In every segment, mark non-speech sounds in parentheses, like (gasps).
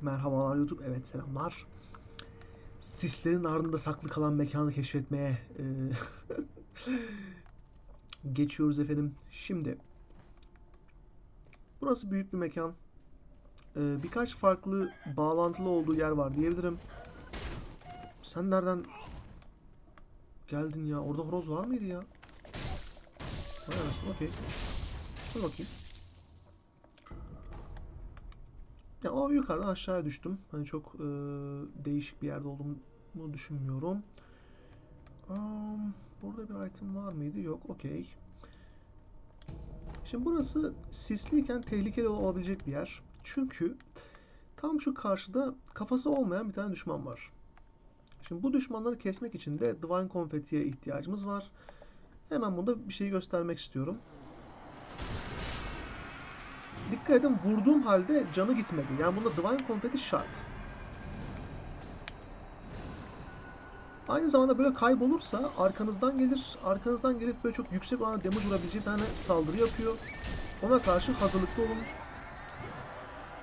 Merhabalar YouTube. Evet selamlar. Sislerin ardında saklı kalan mekanı keşfetmeye e, (laughs) geçiyoruz efendim. Şimdi burası büyük bir mekan. E, birkaç farklı bağlantılı olduğu yer var diyebilirim. Sen nereden geldin ya? Orada horoz var mıydı ya? Vay anasını okey. Dur bakayım. Ya o yukarıdan aşağıya düştüm. Hani çok e, değişik bir yerde olduğumu düşünmüyorum. Am, burada bir item var mıydı? Yok. Okey. Şimdi burası sisliyken tehlikeli olabilecek bir yer. Çünkü tam şu karşıda kafası olmayan bir tane düşman var. Şimdi bu düşmanları kesmek için de Divine Confetti'ye ihtiyacımız var. Hemen burada bir şey göstermek istiyorum. Dikkat edin vurduğum halde canı gitmedi. Yani bunda Divine Confetti şart. Aynı zamanda böyle kaybolursa arkanızdan gelir. Arkanızdan gelip böyle çok yüksek oranda damage vurabileceği bir tane saldırı yapıyor. Ona karşı hazırlıklı olun.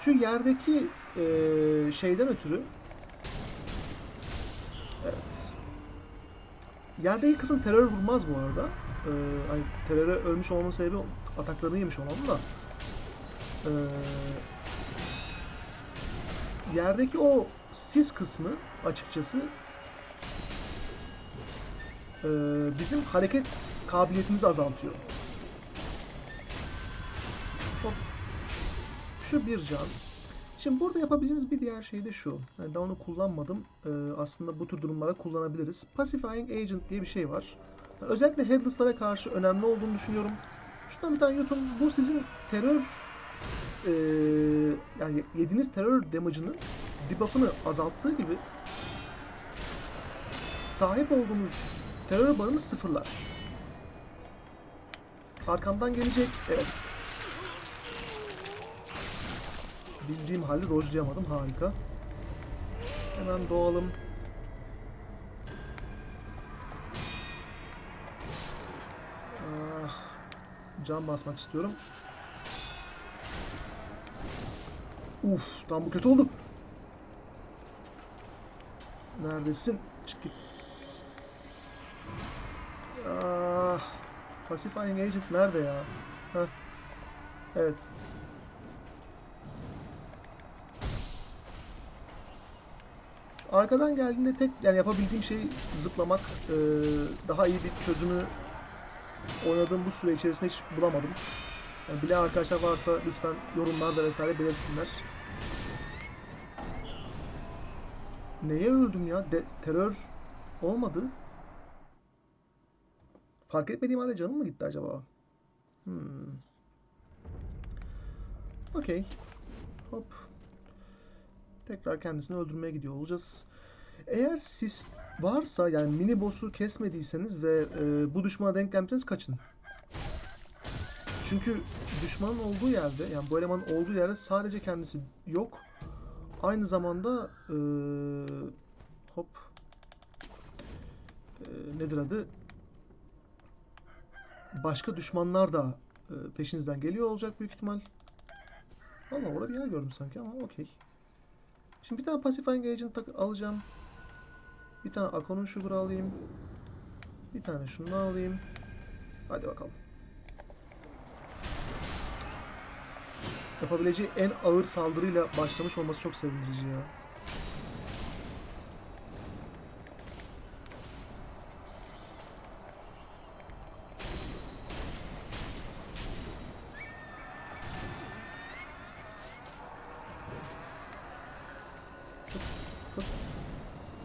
Şu yerdeki eee, şeyden ötürü Evet. Yerdeki kısım terör vurmaz bu arada. Ee, hani teröre ölmüş olmanın sebebi ataklarını yemiş olmam da. Ee, yerdeki o sis kısmı açıkçası ee, bizim hareket kabiliyetimizi azaltıyor. Hop. Şu bir can. Şimdi burada yapabileceğimiz bir diğer şey de şu. Yani daha onu kullanmadım. Ee, aslında bu tür durumlara kullanabiliriz. Pacifying Agent diye bir şey var. Özellikle Headless'lara karşı önemli olduğunu düşünüyorum. Şuradan bir tane yutun. Bu sizin terör ee, yani yediğiniz terör damage'ının debuff'ını azalttığı gibi sahip olduğunuz terör barını sıfırlar. Arkamdan gelecek. Evet. Bildiğim halde dojlayamadım. Harika. Hemen doğalım. Ah, can basmak istiyorum. Uf, tam bu kötü oldu. Neredesin? Çık git. Ah, Pacifying Agent nerede ya? Heh. Evet. Arkadan geldiğinde tek yani yapabildiğim şey zıplamak. Ee, daha iyi bir çözümü oynadığım bu süre içerisinde hiç bulamadım. Yani bilen arkadaşlar varsa lütfen yorumlarda vesaire belirsinler. Neye öldüm ya? De- terör olmadı. Fark etmediğim halde canım mı gitti acaba? Hmm. Okey. Hop. Tekrar kendisini öldürmeye gidiyor olacağız. Eğer siz varsa yani mini boss'u kesmediyseniz ve e, bu düşmana denk gelmişseniz kaçın. Çünkü düşmanın olduğu yerde yani bu elemanın olduğu yerde sadece kendisi yok. Aynı zamanda e, hop e, nedir adı? Başka düşmanlar da e, peşinizden geliyor olacak büyük ihtimal. Valla orada bir yer gördüm sanki ama okey. Şimdi bir tane Agent tak- alacağım. Bir tane Akon'un Sugar alayım. Bir tane şunu alayım. Hadi bakalım. Yapabileceği en ağır saldırıyla başlamış olması çok sevindirici ya.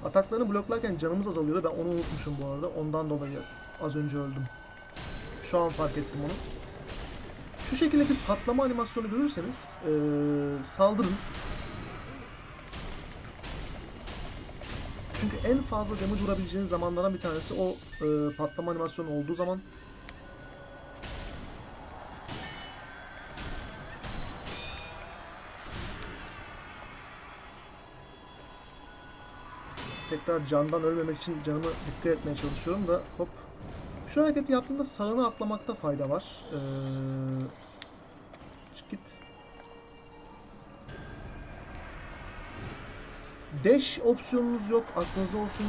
Ataklarını bloklarken canımız azalıyordu. Ben onu unutmuşum bu arada. Ondan dolayı az önce öldüm. Şu an fark ettim onu. Şu şekilde bir patlama animasyonu görürseniz eee, saldırın. Çünkü en fazla damage vurabileceğiniz zamanlardan bir tanesi o eee, patlama animasyonu olduğu zaman. Tekrar candan ölmemek için canımı dikkat etmeye çalışıyorum da hop. Şu hareketi yaptığımda sağına atlamakta fayda var. Ee, çık git. Dash opsiyonunuz yok. Aklınızda olsun.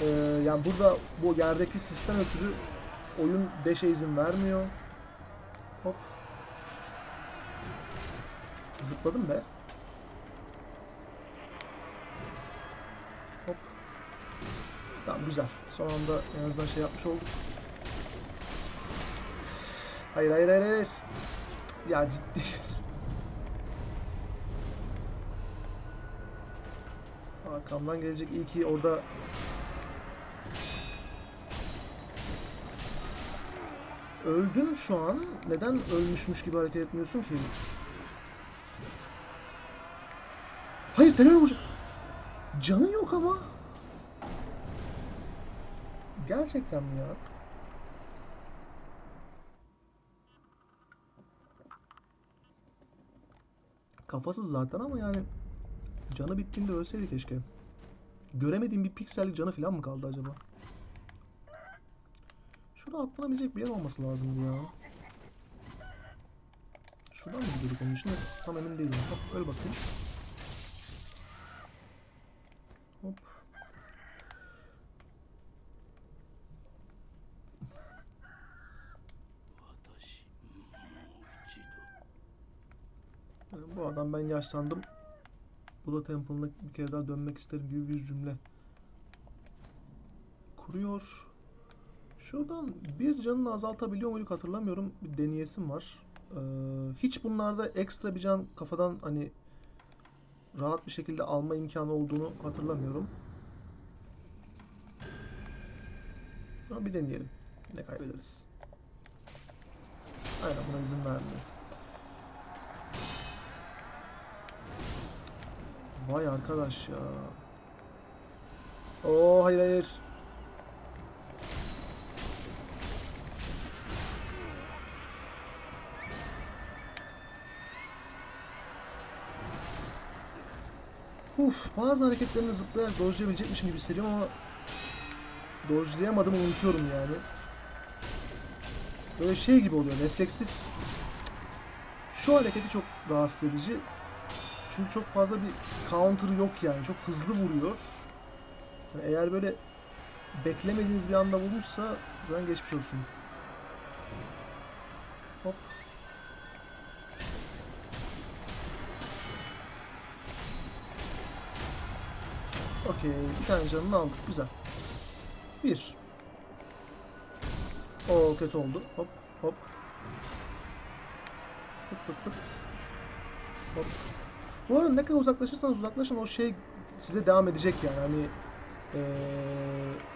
Ee, yani burada bu yerdeki sistem ötürü oyun dash'e izin vermiyor. Hop. Zıpladım be. Hop. Tamam güzel. Son anda en azından şey yapmış olduk. Hayır hayır hayır hayır. Ya ciddi misin? Arkamdan gelecek iyi ki orada Öldün şu an. Neden ölmüşmüş gibi hareket etmiyorsun ki? Hayır terör vuracak. Canı yok ama. Gerçekten mi ya? Kafasız zaten ama yani canı bittiğinde ölseydi keşke. Göremediğim bir piksellik canı falan mı kaldı acaba? Şurada atlanabilecek bir yer olması lazımdı ya. Şuradan mı gidiyorduk onun için? Tam emin değilim. Hop öyle bakayım. Hop. Bu adam ben yaşlandım. Bu da Temple'ına bir kere daha dönmek isterim gibi bir cümle. Kuruyor. Şuradan bir canını azaltabiliyor muyduk hatırlamıyorum. Bir deneyesim var. Ee, hiç bunlarda ekstra bir can kafadan hani rahat bir şekilde alma imkanı olduğunu hatırlamıyorum. Ama bir deneyelim. Ne kaybederiz? Aynen buna izin vermiyor. Vay arkadaş ya. Oo hayır hayır. Uf, bazı hareketlerini zıplayarak dojlayabilecekmişim gibi hissediyorum ama dojlayamadım unutuyorum yani. Böyle şey gibi oluyor, refleksif. Şu hareketi çok rahatsız edici. Çünkü çok fazla bir counter yok yani. Çok hızlı vuruyor. Yani eğer böyle beklemediğiniz bir anda vurmuşsa zaten geçmiş olsun. Hop. Okey. Bir tane canını aldık. Güzel. Bir. O kötü oldu. Hop hop. Pıt pıt pıt. Hop. Bu arada ne kadar uzaklaşırsanız uzaklaşın o şey size devam edecek yani hani eee,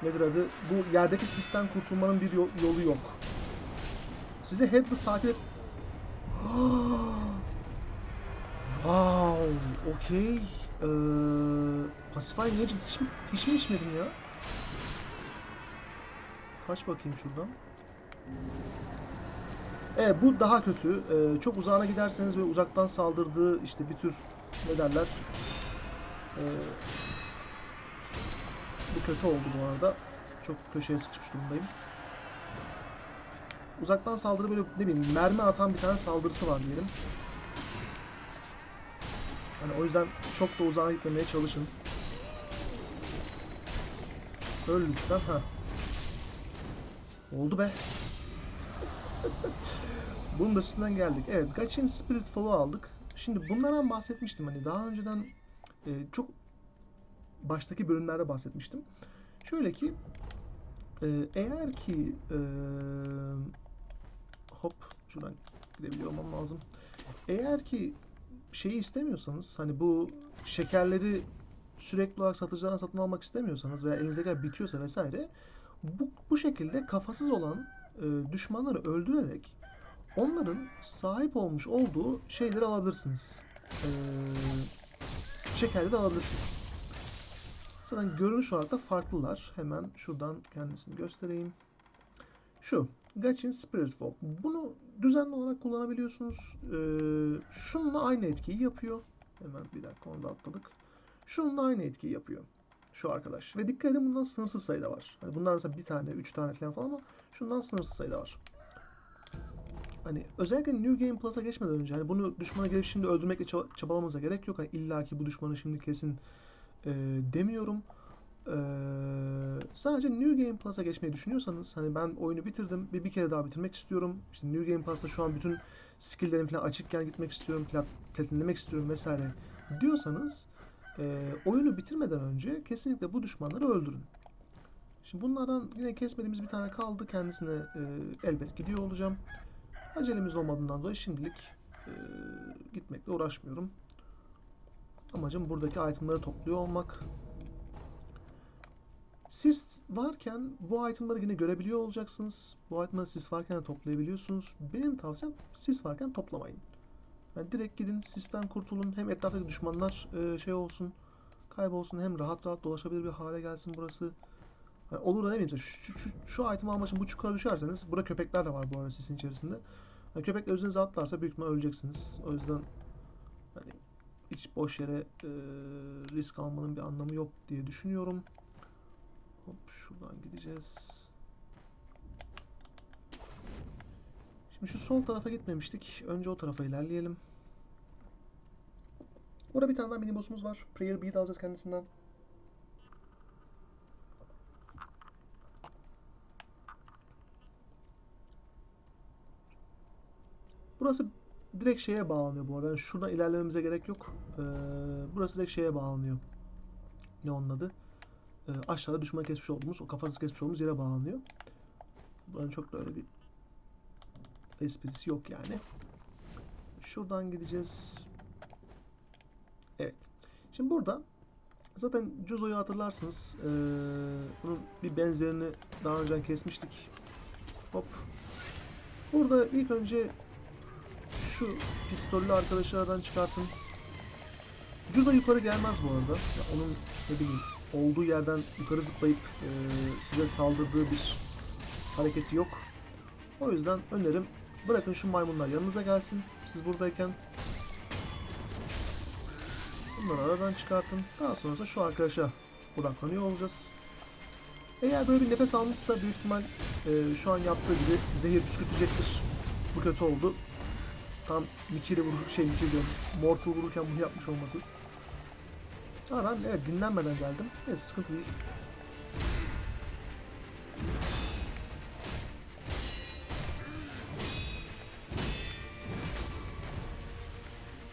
nedir adı bu yerdeki sistem kurtulmanın bir yol- yolu yok. Size headless takip et. (gasps) wow, okey. Eee Pacifying Agent hiç, hiç mi içmedim ya? Kaç bakayım şuradan. Evet bu daha kötü. Ee, çok uzağına giderseniz ve uzaktan saldırdığı işte bir tür ne derler. Ee, bu kötü oldu bu arada. Çok köşeye sıkışmış durumdayım. Uzaktan saldırı böyle ne bileyim mermi atan bir tane saldırısı var diyelim. Yani o yüzden çok da uzağa gitmemeye çalışın. Öl lütfen. Ha. Oldu be. (laughs) Bunun da üstünden geldik. Evet, Gachin Spirit Fall'u aldık. Şimdi bunlardan bahsetmiştim hani daha önceden e, çok baştaki bölümlerde bahsetmiştim. Şöyle ki e, eğer ki e, hop şuradan gidebiliyor olmam lazım. Eğer ki şeyi istemiyorsanız hani bu şekerleri sürekli olarak satıcılardan satın almak istemiyorsanız veya elinizdekiler bitiyorsa vesaire bu, bu şekilde kafasız olan e, düşmanları öldürerek onların sahip olmuş olduğu şeyleri alabilirsiniz. E, şekerleri alabilirsiniz. Zaten görünüş olarak da farklılar. Hemen şuradan kendisini göstereyim. Şu. Gachin Spirit Fall. Bunu düzenli olarak kullanabiliyorsunuz. E, şununla aynı etkiyi yapıyor. Hemen bir dakika onu da atladık. Şununla aynı etkiyi yapıyor. Şu arkadaş. Ve dikkat edin bundan sınırsız sayıda var. Hani bunlar mesela bir tane, üç tane falan ama şundan sınırsız sayıda var. Hani özellikle New Game Plus'a geçmeden önce hani bunu düşmana gelip şimdi öldürmekle çaba- çabalamamıza gerek yok. Hani illa ki bu düşmanı şimdi kesin e, demiyorum. E, sadece New Game Plus'a geçmeyi düşünüyorsanız hani ben oyunu bitirdim bir bir kere daha bitirmek istiyorum. İşte New Game Plus'ta şu an bütün skill'lerim falan açıkken gitmek istiyorum, plat, platinlemek istiyorum vesaire diyorsanız e, oyunu bitirmeden önce kesinlikle bu düşmanları öldürün. Şimdi bunlardan yine kesmediğimiz bir tane kaldı. Kendisine e, elbet gidiyor olacağım. Acelemiz olmadığından dolayı şimdilik e, gitmekle uğraşmıyorum. Amacım buradaki itemları topluyor olmak. Sis varken bu itemları yine görebiliyor olacaksınız. Bu itemları sis varken de toplayabiliyorsunuz. Benim tavsiyem sis varken toplamayın. Yani direkt gidin sisten kurtulun. Hem etraftaki düşmanlar e, şey olsun, kaybolsun hem rahat rahat dolaşabilir bir hale gelsin burası. Hani olur da ne bileyim şu, şu, şu, şu item almak için bu çukura düşerseniz burada köpekler de var bu arada sisin içerisinde. Hani köpekler üzerinize atlarsa büyük ihtimal öleceksiniz. O yüzden hani hiç boş yere e, risk almanın bir anlamı yok diye düşünüyorum. Hop şuradan gideceğiz. Şimdi şu sol tarafa gitmemiştik. Önce o tarafa ilerleyelim. Burada bir tane daha mini boss'umuz var. Prayer Bead alacağız kendisinden. Burası direkt şeye bağlanıyor bu arada. Yani şuradan ilerlememize gerek yok. Ee, burası direkt şeye bağlanıyor. Ne onun adı? Ee, aşağıda düşman kesmiş olduğumuz, o kafasız kesmiş olduğumuz yere bağlanıyor. Buranın çok da öyle bir esprisi yok yani. Şuradan gideceğiz. Evet. Şimdi burada zaten Juzo'yu hatırlarsınız. Ee, bunun bir benzerini daha önce kesmiştik. Hop. Burada ilk önce şu pistollü arkadaşlardan çıkartın. Juzo yukarı gelmez bu arada. Ya onun ne bileyim olduğu yerden yukarı zıplayıp e, size saldırdığı bir hareketi yok. O yüzden önerim bırakın şu maymunlar yanınıza gelsin siz buradayken. Bunları aradan çıkartın. Daha sonrasında şu arkadaşa odaklanıyor olacağız. Eğer böyle bir nefes almışsa büyük ihtimal e, şu an yaptığı gibi zehir püskürtecektir. Bu kötü oldu. Tam Mikiri vurur şey Mikiri diyorum. Mortal vururken bunu yapmış olması. Ama ben evet dinlenmeden geldim. Evet sıkıntı değil.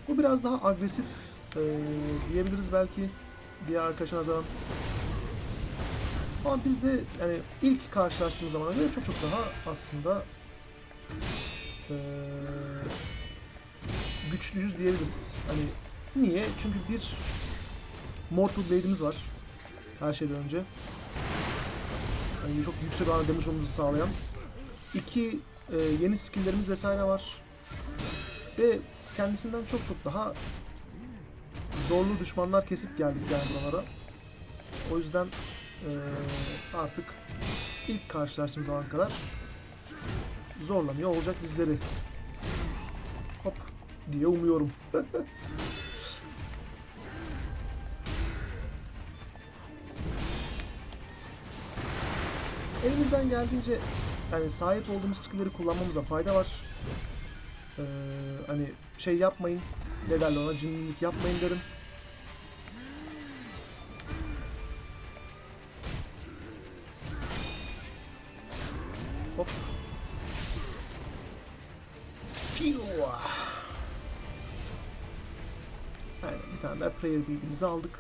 Bu biraz daha agresif eee, diyebiliriz belki diğer arkadaşa nazaran. Ama biz de yani ilk karşılaştığımız zamana göre çok çok daha aslında eee, güçlüyüz diyebiliriz. Hani niye? Çünkü bir Mortal Blade'imiz var. Her şeyden önce. Yani çok yüksek oranında damage olmamızı sağlayan. İki e, yeni skill'lerimiz vesaire var. Ve kendisinden çok çok daha zorlu düşmanlar kesip geldik yani buralara. O yüzden e, artık ilk karşılaştığımız zaman kadar zorlamıyor olacak bizleri. Hop diye umuyorum. (laughs) Elimizden geldiğince yani sahip olduğumuz skill'leri kullanmamıza fayda var. Ee, hani şey yapmayın, ne derler ona cimrilik yapmayın derim. Prayer bead'imizi aldık.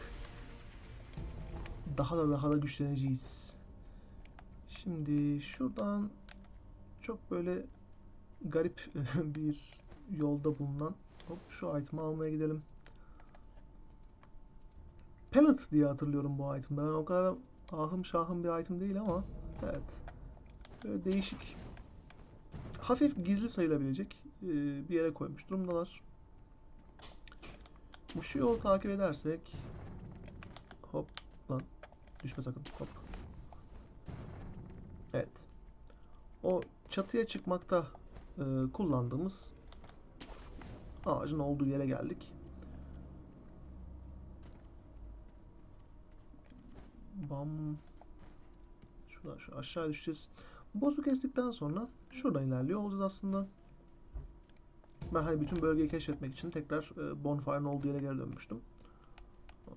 Daha da daha da güçleneceğiz. Şimdi şuradan çok böyle garip (laughs) bir yolda bulunan hop şu item'i almaya gidelim. Pellet diye hatırlıyorum bu item. Ben o kadar ahım şahım bir item değil ama evet. Böyle değişik. Hafif gizli sayılabilecek bir yere koymuş durumdalar. Bu şu yolu takip edersek hop lan düşme sakın hop Evet. O çatıya çıkmakta e, kullandığımız ağacın olduğu yere geldik. Bam. Şuradan şu aşağı düşeceğiz. Boss'u kestikten sonra şuradan ilerliyor olacağız aslında. Ben hani bütün bölgeyi keşfetmek için tekrar e, Bonfire'ın olduğu yere geri dönmüştüm.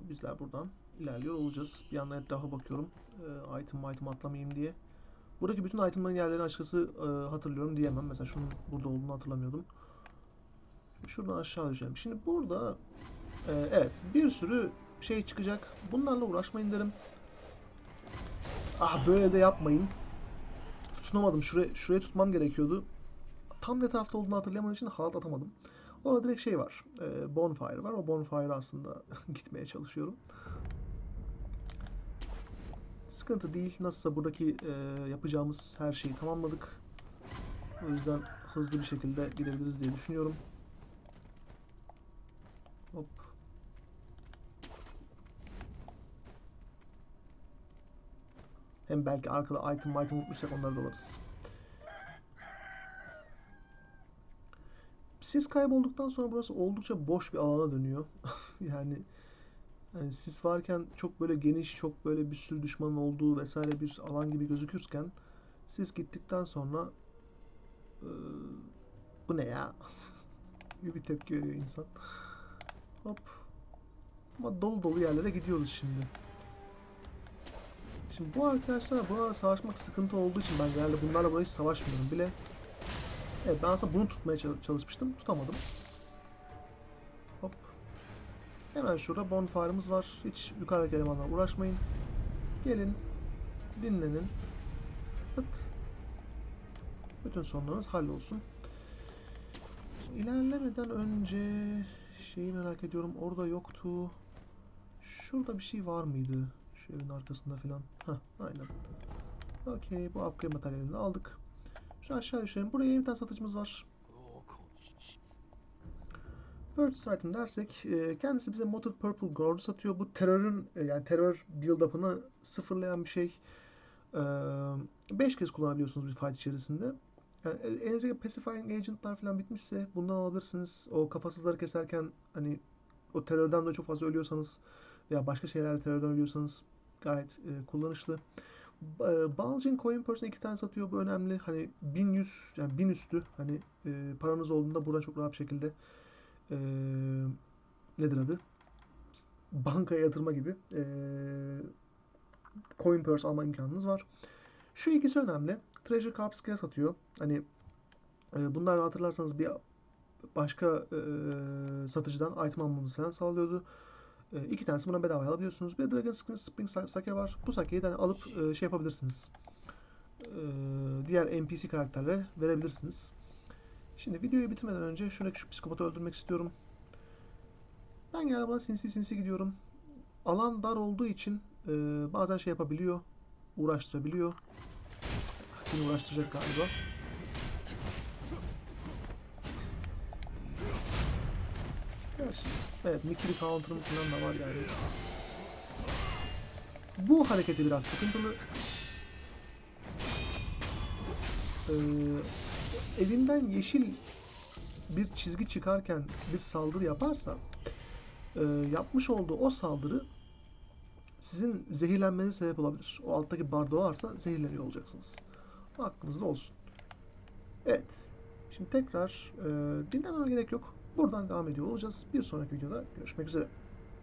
Bizler buradan ilerliyor olacağız. Bir yandan etrafa bakıyorum. E, item item atlamayayım diye. Buradaki bütün itemların yerlerini açıkçası e, hatırlıyorum diyemem. Mesela şunun burada olduğunu hatırlamıyordum. Şuradan aşağı düşelim. Şimdi burada e, evet bir sürü şey çıkacak. Bunlarla uğraşmayın derim. Ah böyle de yapmayın. Tutunamadım. Şuraya, şuraya tutmam gerekiyordu. Tam ne tarafta olduğunu hatırlayamadığım için halat atamadım. Orada direkt şey var. E, bonfire var. O bonfire aslında (laughs) gitmeye çalışıyorum. Sıkıntı değil. Nasılsa buradaki e, yapacağımız her şeyi tamamladık. O yüzden hızlı bir şekilde gidebiliriz diye düşünüyorum. Hop. Hem belki arkada item item unutmuşsak onları da alırız. Sis kaybolduktan sonra burası oldukça boş bir alana dönüyor. (laughs) yani yani sis varken çok böyle geniş, çok böyle bir sürü düşmanın olduğu vesaire bir alan gibi gözükürken sis gittikten sonra eee, bu ne ya? (laughs) bir tepki veriyor insan. Hop. Ama dolu dolu yerlere gidiyoruz şimdi. Şimdi bu arkadaşlar bu savaşmak sıkıntı olduğu için ben genelde bunlarla hiç savaşmıyorum bile. Evet ben aslında bunu tutmaya çal- çalışmıştım. Tutamadım. Hop. Hemen şurada bonfire'ımız var. Hiç yukarıdaki elemanlarla uğraşmayın. Gelin. Dinlenin. Pıt. Bütün sorunlarınız hallolsun. İlerlemeden önce şeyi merak ediyorum. Orada yoktu. Şurada bir şey var mıydı? Şu evin arkasında falan. Hah aynen. Okey bu upgrade materyalini aldık. Şu aşağı düşelim. Buraya bir tane satıcımız var. Purchase item dersek e, kendisi bize Motor Purple Gold satıyor. Bu terörün e, yani terör build-up'ını sıfırlayan bir şey. 5 kez kullanabiliyorsunuz bir fight içerisinde. Yani e, elinizdeki pacifying agent'lar falan bitmişse bundan alabilirsiniz. O kafasızları keserken hani o terörden de çok fazla ölüyorsanız veya başka şeylerle terörden ölüyorsanız gayet e, kullanışlı. Ba- Bulging Coin Person iki tane satıyor. Bu önemli. Hani 1100 yani 1000 üstü hani e, paranız olduğunda buradan çok rahat bir şekilde e, nedir adı? Bankaya yatırma gibi e, coin purse alma imkanınız var. Şu ikisi önemli. Treasure Carp Scale satıyor. Hani e, bunlar hatırlarsanız bir başka e, satıcıdan item almanızı falan sağlıyordu. E, iki tanesi buna bedava alabiliyorsunuz. Bir de Dragon Spring, Spring sa- Sake var. Bu sakeyi de hani alıp e, şey yapabilirsiniz. E, diğer NPC karakterlere verebilirsiniz. Şimdi videoyu bitirmeden önce şuradaki şu psikopotu öldürmek istiyorum. Ben genelde bana sinsi sinsi gidiyorum. Alan dar olduğu için e, bazen şey yapabiliyor. Uğraştırabiliyor. Yine uğraştıracak galiba. Evet, Mickey counter'ım falan da var yani. Bu hareketi biraz sıkıntılı. Ee, elinden yeşil bir çizgi çıkarken bir saldırı yaparsa e, yapmış olduğu o saldırı sizin zehirlenmenize sebep olabilir. O alttaki bar dolarsa zehirleniyor olacaksınız. Aklınızda olsun. Evet. Şimdi tekrar e, dinlememe gerek yok. Buradan devam ediyor olacağız. Bir sonraki videoda görüşmek üzere.